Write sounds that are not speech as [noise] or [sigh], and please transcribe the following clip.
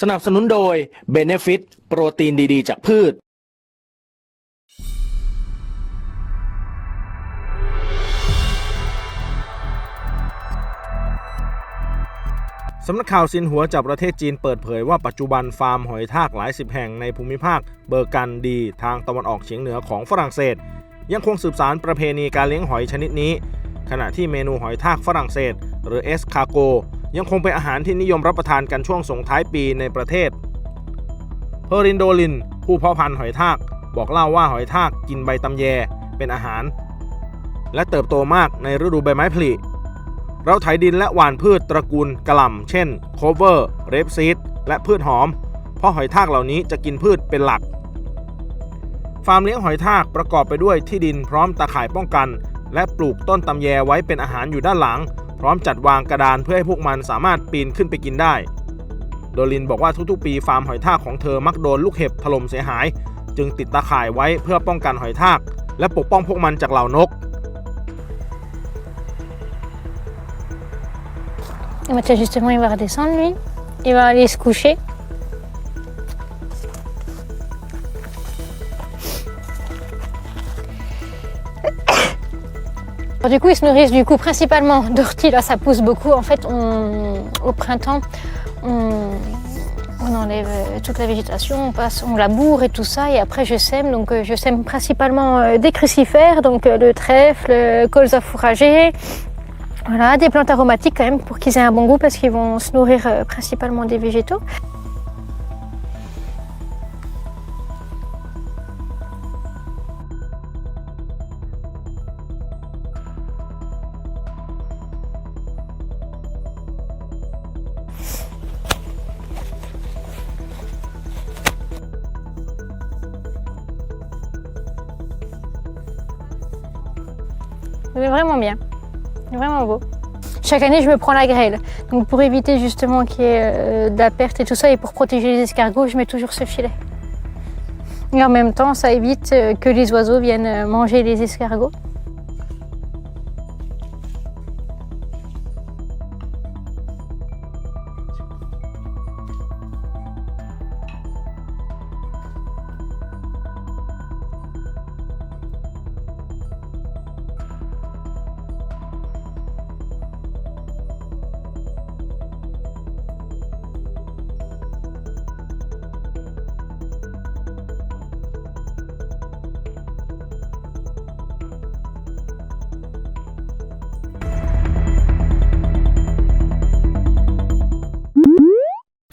สนับสนุนโดย Benefit โปรตีนดีๆ จากพืช สำนักข่าวซินหัวจากประเทศจีนเปิดเผยว่าปัจจุบันฟาร์มหอยทากหลายสิบแห่งในภูมิภาคเบอร์กันดีทางตะวันออกเฉียงเหนือของฝรั่งเศส ยังคงสืบสารประเพณีการเลี้ยงหอยชนิดนี้ ขณะที่เมนูหอยทากฝรั่งเศส หรือเอสคาโก ยังคงเป็นอาหารที่นิยมรับประทานกันช่วงส่งท้ายปีในประเทศ เพอรินโดลิน ผู้เพาะพันธุ์หอยทาก บอกเล่าว่าหอยทากกินใบตำแยเป็นอาหาร และเติบโตมากในฤดูใบไม้ผลิเราไถดินและหว่านพืชตระกูลกระหล่ำเช่นโคเวอร์เรปซีดและพืชหอม เพราะหอยทากเหล่านี้จะกินพืชเป็นหลัก ฟาร์มเลี้ยงหอยทากประกอบไปด้วยที่ดินพร้อมตาข่ายป้องกัน และปลูกต้นตำแยไว้เป็นอาหารอยู่ด้านหลัง พร้อมจัดวางกระดานเพื่อให้พวกมันสามารถปีนขึ้นไปกินได้ โดลินบอกว่าทุกๆ ปีฟาร์มหอยทากของเธอมักโดนลูกเห็บถล่มเสียหาย จึงติดตาข่ายไว้เพื่อป้องกันหอยทาก และปกป้องพวกมันจากเหล่านก Mathieu, justement, il va redescendre lui. Il va aller se coucher. Du coup, ils se nourrissent du coup principalement [laughs] d'orties. Là, ça pousse beaucoup. En fait, au printemps, on, enlève euh, toute la végétation, on passe, on laboure et tout ça. Et après, je sème. Donc, euh, je sème principalement euh, des crucifères, donc le trèfle, euh, colza fourragé, voilà, des plantes aromatiques quand même pour qu'ils aient un bon goût parce qu'ils vont se nourrir principalement des végétaux. C'est vraiment bien. Vraiment beau. Chaque année, je me prends la grêle. Donc pour éviter justement qu'il y ait euh, de la perte et tout ça, et pour protéger les escargots, je mets toujours ce filet. Et en même temps, ça évite euh, que les oiseaux viennent euh, manger les escargots.